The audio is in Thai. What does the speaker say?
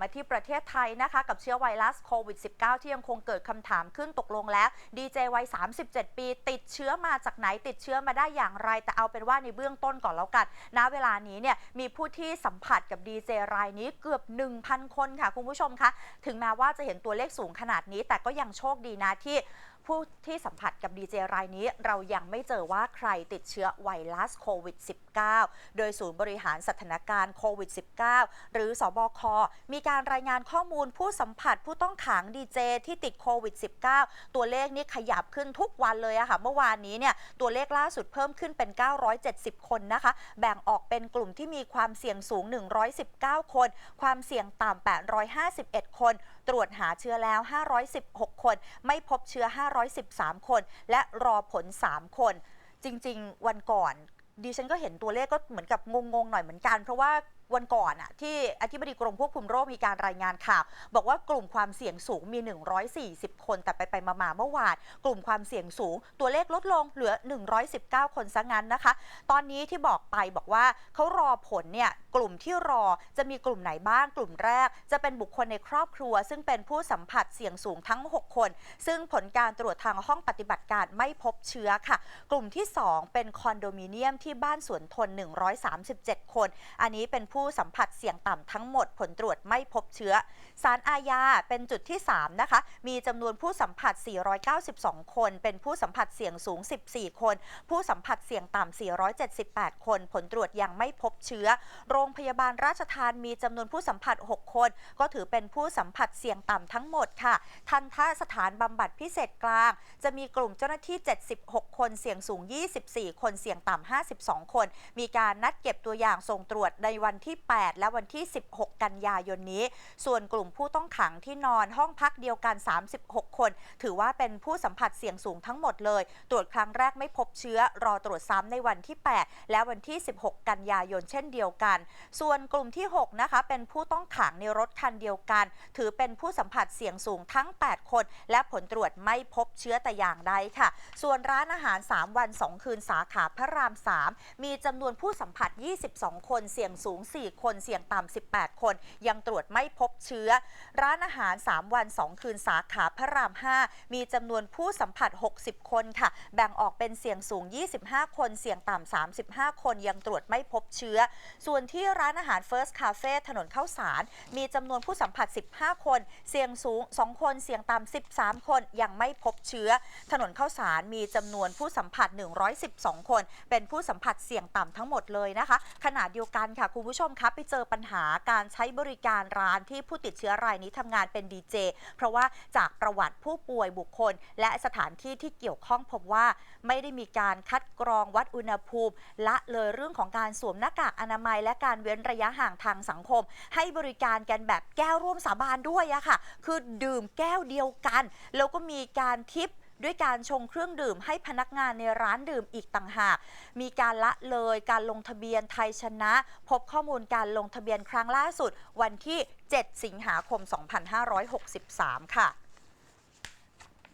มาที่ประเทศไทยนะคะกับเชื้อไวรัสโควิด -19 ที่ยังคงเกิดคำถามขึ้นตกลงแล้ว ดีเจวัย 37 ปี ติดเชื้อมาจากไหนติดเชื้อมาได้อย่างไร แต่เอาเป็นว่าในเบื้องต้นก่อนแล้วกันณเวลานี้เนี่ยมีผู้ที่สัมผัสกับดีเจรายนี้เกือบ 1,000 คนค่ะ คุณผู้ชมคะ ถึงแม้ว่าจะเห็นตัวเลขสูงขนาดนี้ แต่ก็ยังโชคดีนะที่ ผู้ที่สัมผัสกับดีเจรายนี้เรายังไม่เจอว่าใครติดเชื้อไวรัสโควิด -19 โดยศูนย์บริหารสถานการณ์โควิด -19 หรือสบค มีการรายงานข้อมูลผู้สัมผัสผู้ต้องขังดีเจที่ติดโควิด -19 ตัวเลขนี่ขยับขึ้นทุกวันเลยอะค่ะ เมื่อวานนี้เนี่ยตัวเลขล่าสุดเพิ่มขึ้นเป็น 970 คนนะคะ แบ่งออกเป็นกลุ่มที่มีความเสี่ยงสูง 119 คน ความเสี่ยงต่ำ851 คน ตรวจหาเชื้อแล้ว 516 คน ไม่พบเชื้อ 513 คน และรอผล 3 คน จริง ๆ วันก่อนดิฉันก็เห็นตัวเลขก็เหมือนกับงงๆหน่อยเหมือนกัน เพราะว่า วันก่อนอะที่อธิบดีกรมควบคุมโรคมีการรายงานข่าว บอกว่ากลุ่มความเสี่ยงสูงมี 140 คน แต่ไปไปมาๆเมื่อวานกลุ่มความเสี่ยงสูง ตัวเลขลดลงเหลือ 119 คนซะงั้นนะคะ ตอนนี้ที่บอกไปบอกว่าเขารอผลเนี่ยกลุ่มที่รอจะมีกลุ่มไหนบ้าง กลุ่มแรก จะเป็นบุคคลในครอบครัว ซึ่งเป็นผู้สัมผัสเสี่ยงสูงทั้ง 6 คน ซึ่งผลการตรวจทางห้องปฏิบัติการไม่พบเชื้อค่ะ กลุ่มที่ 2 เป็นคอนโดมิเนียมที่บ้านสวนทน 137 คน อันนี้เป็นผผู้สัมผัสเสี่ยงต่ำทั้งหมดผลตรวจไม่พบเชื้อ สารอาญาเป็นจุดที่ 3 นะคะ มีจำนวนผู้สัมผัส 492 คน เป็นผู้สัมผัสเสี่ยงสูง 14 คน ผู้สัมผัสเสี่ยงต่ำ 478 คน ผลตรวจยังไม่พบเชื้อ โรงพยาบาลราชทานมีจำนวนผู้สัมผัส 6 คน ก็ถือเป็นผู้สัมผัสเสี่ยงต่ำทั้งหมดค่ะ ทันทสถานบำบัดพิเศษกลาง จะมีกลุ่มเจ้าหน้าที่ 76 คนเสี่ยงสูง 24 คนเสี่ยงต่ำ 52 คน มีการนัดเก็บตัวอย่างส่งตรวจในวันที่ 8 และวันที่ 16 กันยายนนี้ ส่วนกลุ่มผู้ต้องขังที่นอนห้องพักเดียวกัน 36 คน ถือว่าเป็นผู้สัมผัสเสี่ยงสูงทั้งหมดเลย ตรวจครั้งแรกไม่พบเชื้อ รอตรวจซ้ำในวันที่ 8 และวันที่ 16 กันยายนเช่นเดียวกัน ส่วนกลุ่มที่ 6 นะคะ เป็นผู้ต้องขังในรถคันเดียวกัน ถือเป็นผู้สัมผัสเสี่ยงสูงทั้ง 8 คน และผลตรวจไม่พบเชื้อแต่อย่างใดค่ะ ส่วนร้านอาหาร 3 วัน 2 คืนสาขาพระราม 3 มีจำนวนผู้สัมผัส 22 คนเสี่ยงสูง4 คนเสี่ยงต่ำ18 คน ยังตรวจไม่พบเชื้อ ร้านอาหาร 3 วัน 2 คืนสาขาพระราม 5 มีจำนวนผู้สัมผัส 60 คนค่ะ แบ่งออกเป็นเสี่ยงสูง 25 คน เสี่ยงต่ำ35 คนยังตรวจไม่พบเชื้อ ส่วนที่ร้านอาหาร First Cafe ถนนข้าวสาร มีจำนวนผู้สัมผัส 15 คน เสี่ยงสูง 2 คน เสี่ยงต่ำ13 คนยังไม่พบเชื้อ ถนนข้าวสารมีจำนวนผู้สัมผัส 112 คน เป็นผู้สัมผัสเสี่ยงต่ำทั้งหมดเลยนะคะ ขณะเดียวกันค่ะคุณผู้ชมครับไปเจอปัญหาการใช้บริการร้านที่ผู้ติดเชื้อรายนี้ทำงานเป็นดีเจเพราะว่าจากประวัติผู้ป่วยบุคคล และสถานที่ที่เกี่ยวข้องพบว่า ไม่ได้มีการคัดกรองวัดอุณหภูมิ ละเลยเรื่องของการสวมหน้ากากอนามัย และการเว้นระยะห่างทางสังคม ให้บริการกันแบบแก้วร่วมสาบานด้วยอะค่ะ คือดื่มแก้วเดียวกัน แล้วก็มีการทิป ด้วยการชงเครื่องดื่มให้พนักงานในร้านดื่มอีกต่างหาก มีการละเลยการลงทะเบียนไทยชนะ พบข้อมูลการลงทะเบียนครั้งล่าสุด วันที่ 7 สิงหาคม 2563 ค่ะ